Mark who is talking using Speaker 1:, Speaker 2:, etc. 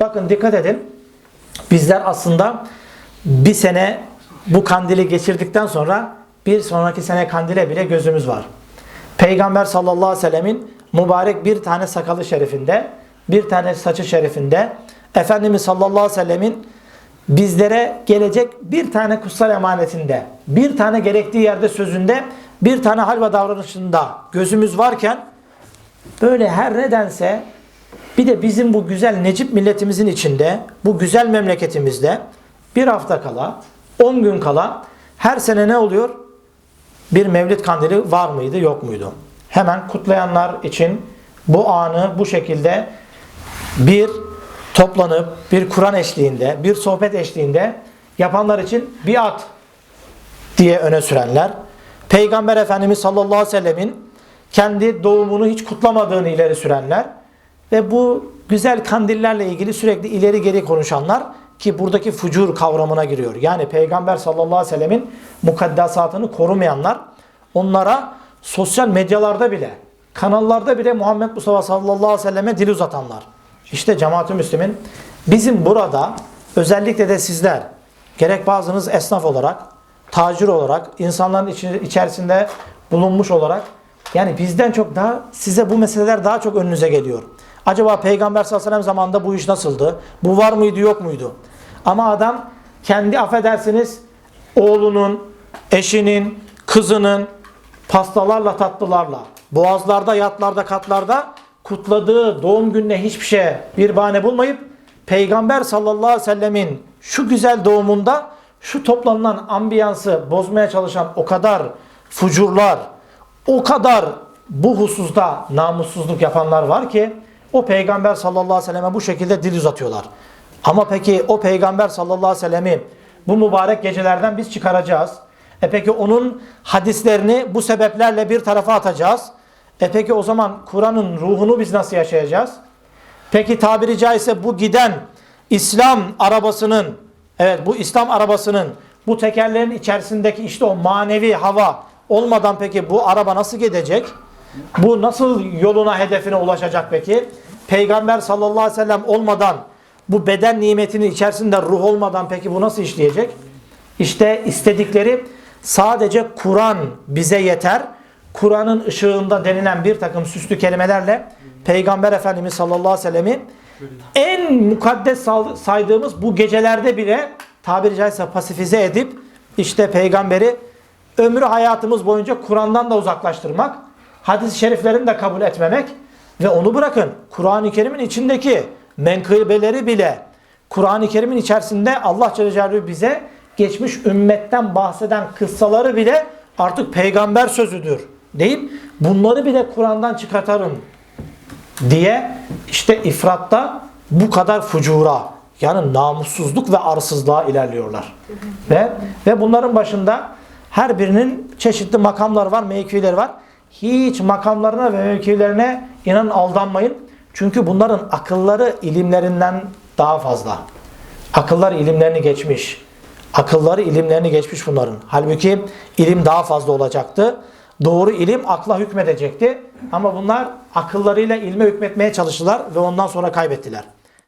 Speaker 1: Bakın dikkat edin. Bizler aslında bir sene bu kandili geçirdikten sonra bir sonraki sene kandile bile gözümüz var. Peygamber sallallahu aleyhi ve sellemin mübarek bir tane sakalı şerifinde, bir tane saçı şerifinde, Efendimiz sallallahu aleyhi ve sellemin bizlere gelecek bir tane kutsal emanetinde, bir tane gerektiği yerde sözünde, bir tane hal ve davranışında gözümüz varken böyle her nedense bir de bizim bu güzel Necip milletimizin içinde, bu güzel memleketimizde bir hafta kala, 10 gün kala her sene ne oluyor? Bir mevlid kandili var mıydı, yok muydu? Hemen kutlayanlar için bu anı bu şekilde bir toplanıp bir Kur'an eşliğinde, bir sohbet eşliğinde yapanlar için biat diye öne sürenler. Peygamber Efendimiz sallallahu aleyhi ve sellemin kendi doğumunu hiç kutlamadığını ileri sürenler ve bu güzel kandillerle ilgili sürekli ileri geri konuşanlar ki buradaki fucur kavramına giriyor. Yani Peygamber sallallahu aleyhi ve sellemin mukaddesatını korumayanlar onlara sosyal medyalarda bile kanallarda bile Muhammed Mustafa sallallahu aleyhi ve selleme dil uzatanlar. İşte cemaat-ı müslimin bizim burada özellikle de sizler gerek bazınız esnaf olarak, tacir olarak, insanların içerisinde bulunmuş olarak yani bizden çok daha size bu meseleler daha çok önünüze geliyor. Acaba Peygamber sallallahu aleyhi ve sellem zamanında bu iş nasıldı? Bu var mıydı yok muydu? Ama adam kendi affedersiniz oğlunun, eşinin, kızının pastalarla tatlılarla, boğazlarda, yatlarda, katlarda kutladığı doğum gününe hiçbir şeye bir bahane bulmayıp Peygamber sallallahu aleyhi ve sellemin şu güzel doğumunda şu toplanılan ambiyansı bozmaya çalışan o kadar fucurlar, o kadar bu hususta namussuzluk yapanlar var ki o peygamber sallallahu aleyhi ve selleme bu şekilde dil uzatıyorlar. Ama peki o peygamber sallallahu aleyhi ve sellemi bu mübarek gecelerden biz çıkaracağız. E peki onun hadislerini bu sebeplerle bir tarafa atacağız. E peki o zaman Kur'an'ın ruhunu biz nasıl yaşayacağız? Peki tabiri caizse bu giden İslam arabasının, evet bu İslam arabasının bu tekerlerin içerisindeki işte o manevi hava olmadan peki bu araba nasıl gidecek? Bu nasıl yoluna hedefine ulaşacak peki? Peygamber sallallahu aleyhi ve sellem olmadan bu beden nimetinin içerisinde ruh olmadan peki bu nasıl işleyecek? İşte istedikleri sadece Kur'an bize yeter. Kur'an'ın ışığında denilen bir takım süslü kelimelerle Peygamber Efendimiz sallallahu aleyhi ve sellemi en mukaddes saydığımız bu gecelerde bile tabiri caizse pasifize edip işte peygamberi ömrü hayatımız boyunca Kur'an'dan da uzaklaştırmak, hadis-i şeriflerini de kabul etmemek ve onu bırakın Kur'an-ı Kerim'in içindeki menkıbeleri bile Kur'an-ı Kerim'in içerisinde Allah Celle Celaluhu bize geçmiş ümmetten bahseden kıssaları bile artık peygamber sözüdür deyip bunları bile Kur'an'dan çıkartarım diye işte ifratta bu kadar fucura yani namussuzluk ve arsızlığa ilerliyorlar. Ve ve bunların başında her birinin çeşitli makamları var, mevkileri var. Hiç makamlarına ve mevkilerine inanın aldanmayın. Çünkü bunların akılları ilimlerinden daha fazla. Akıllar ilimlerini geçmiş. Akılları ilimlerini geçmiş bunların. Halbuki ilim daha fazla olacaktı. Doğru ilim akla hükmedecekti. Ama bunlar akıllarıyla ilme hükmetmeye çalıştılar ve ondan sonra kaybettiler.